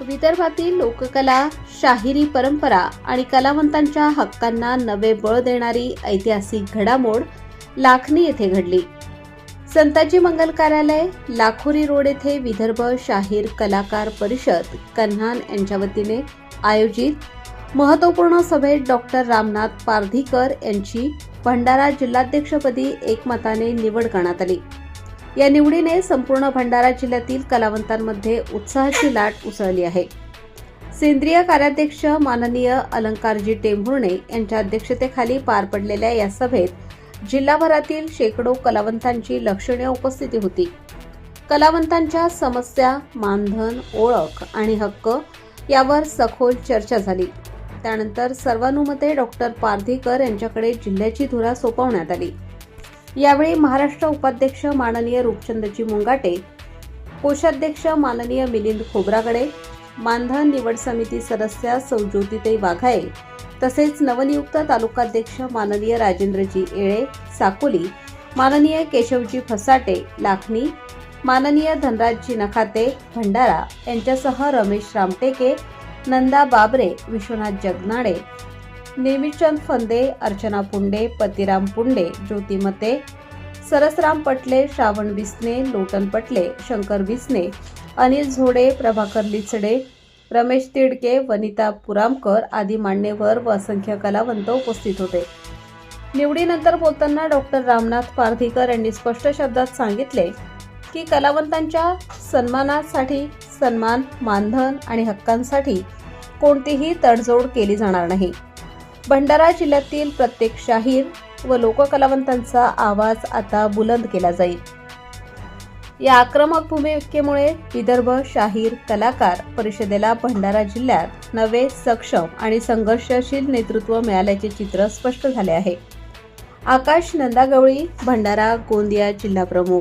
विदर्भातील लोककला शाहिरी परंपरा आणि कलावंतांच्या हक्कांना नवे बळ देणारी ऐतिहासिक घडामोड लाखनी येथे घडली. संताजी मंगल कार्यालय लाखोरी रोड येथे विदर्भ शाहीर कलाकार परिषद कन्हान यांच्या वतीने आयोजित महत्त्वपूर्ण सभेत डॉक्टर रामनाथ पारधीकर यांची भंडारा जिल्हाध्यक्षपदी एकमताने निवड करण्यात आली. या निवडीने संपूर्ण भंडारा जिल्ह्यातील कलावंतांमध्ये उत्साहाची लाट उसळली आहे. सेंद्रिय कार्याध्यक्ष माननीय अलंकारजी टेंभुर्णे यांच्या अध्यक्षतेखाली पार पडलेल्या या सभेत जिल्हाभरातील शेकडो कलावंतांची लक्षणीय उपस्थिती होती. कलावंतांच्या समस्या मानधन ओळख आणि हक्क यावर सखोल चर्चा झाली. त्यानंतर सर्वानुमते डॉक्टर पारधीकर यांच्याकडे जिल्ह्याची धुरा सोपवण्यात आली. यावेळी महाराष्ट्र उपाध्यक्ष माननीय रूपचंदजी मुंगाटे कोषाध्यक्ष माननीय मिलिंद खोब्रागडे मानधन निवड समिती सदस्या सौ ज्योतिताई वाघाये तसेच नवनियुक्त तालुकाध्यक्ष माननीय राजेंद्रजी येळे साकोली माननीय केशवजी फसाटे लाखनी माननीय धनराजजी नखाते भंडारा यांच्यासह रमेश रामटेके नंदा बाबरे विश्वनाथ जगनाडे नेमिचंद फंदे अर्चना पुंडे पतिराम पुंडे ज्योतिमते सरसराम पटले श्रावण बिसने लोटन पटले शंकर बिसने अनिल झोडे प्रभाकर लिचडे रमेश तिडके वनिता पुरामकर आदी मान्यवर व असंख्य कलावंत उपस्थित होते. निवडीनंतर बोलताना डॉक्टर रामनाथ पारधीकर यांनी स्पष्ट शब्दात सांगितले की कलावंतांच्या सन्मानासाठी सन्मान मानधन आणि हक्कांसाठी कोणतीही तडजोड केली जाणार नाही. भंडारा जिल्ह्यातील प्रत्येक शाहीर व लोककलावंतांचा आवाज आता बुलंद केला जाईल. या आक्रमक भूमिकेमुळे विदर्भ शाहीर कलाकार परिषदेला भंडारा जिल्ह्यात नवे सक्षम आणि संघर्षशील नेतृत्व मिळाल्याचे चित्र स्पष्ट झाले आहे. आकाश नंदागवळी भंडारा गोंदिया जिल्हा प्रमुख.